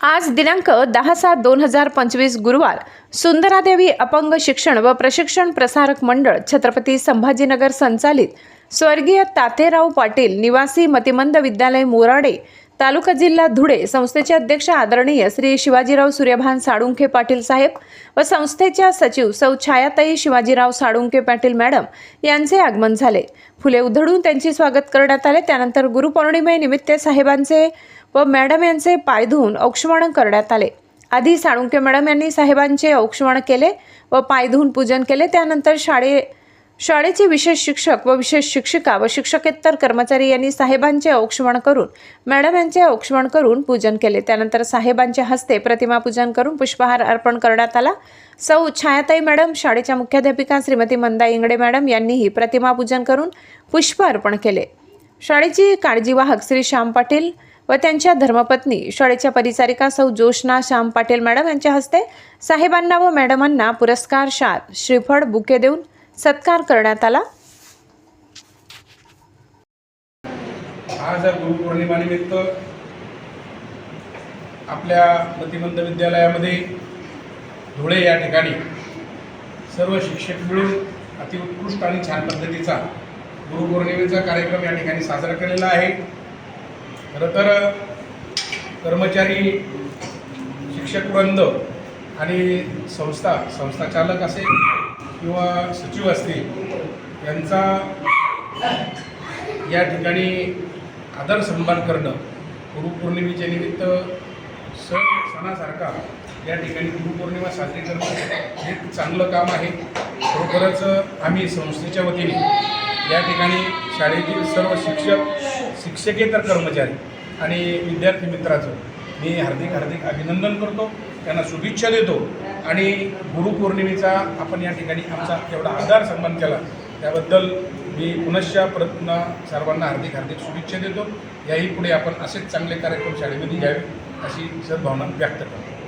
आज दिनांक दहा सात दोन हजार पंचवीस गुरुवार सुंदरादेवी अपंग शिक्षण व प्रशिक्षण प्रसारक मंडळ छत्रपती संभाजीनगर संचालित स्वर्गीय तातेराव पाटील निवासी मतिमंद विद्यालय मोराडे तालुका जिल्हा धुळे संस्थेचे अध्यक्ष आदरणीय श्री शिवाजीराव सूर्यभान साळुंखे पाटील साहेब व संस्थेच्या सचिव सौ छायाताई शिवाजीराव साळुंखे पाटील मॅडम यांचे आगमन झाले. फुले उधळून त्यांचे स्वागत करण्यात आले. त्यानंतर गुरुपौर्णिमेनिमित्त साहेबांचे व मॅडम यांचे पाय धुवून औक्षवण करण्यात आले. आधी साळुंके मॅडम यांनी साहेबांचे औक्षवण केले व पाय धुवून पूजन केले. त्यानंतर शाळे शाळेचे विशेष शिक्षक व विशेष शिक्षिका व शिक्षकेतर कर्मचारी यांनी साहेबांचे औक्षवण करून मॅडम यांचे औक्षवण करून पूजन केले. त्यानंतर साहेबांच्या हस्ते प्रतिमा पूजन करून पुष्पहार अर्पण करण्यात आला. सौ छायाताई मॅडम शाळेच्या मुख्याध्यापिका श्रीमती मंदा इंगडे मॅडम यांनीही प्रतिमा पूजन करून पुष्प अर्पण केले. शाळेची काळजीवाहक श्री श्याम पाटील व त्यांच्या धर्मपत्नी शाळेच्या परिचारिका सौ जोशना श्याम पाटील मॅडम यांच्या हस्ते साहेबांना व मॅडमांना पुरस्कार शाल श्रीफळ बुके देऊन सत्कार करण्यात आला. आज गुरुपौर्णिमानिमित्त आपल्या प्रतिबंध विद्यालयामध्ये धुळे या ठिकाणी सर्व शिक्षक मिळून अतिउत्कृष्ट आणि छान पद्धतीचा गुरुपौर्णिमेचा कार्यक्रम या ठिकाणी साजरा केलेला आहे. खरं तर कर्मचारी शिक्षकवृंद आणि संस्था संस्था चालक असेल किंवा सचिव असतील यांचा या ठिकाणी आदर सन्मान करणं गुरुपौर्णिमेच्या निमित्त सण सणासारखा या ठिकाणी गुरुपौर्णिमा साजरी करणं हे चांगलं काम आहे. खरोखरच आम्ही संस्थेच्या वतीने या ठिकाणी शाळेतील सर्व शिक्षक शिक्षकेतर कर्मचारी आणि विद्यार्थी मित्राचं मी हार्दिक हार्दिक अभिनंदन करतो. त्यांना शुभेच्छा देतो. आणि गुरुपौर्णिमेचा आपण या ठिकाणी आमचा एवढा आधार सन्मान केला. त्याबद्दल मी पुनश्च प्रयत्न सर्वांना हार्दिक हार्दिक शुभेच्छा देतो. याही पुढे आपण असेच चांगले कार्यक्रम शाळेमध्ये घ्यावे अशी सद्भावना व्यक्त करतो.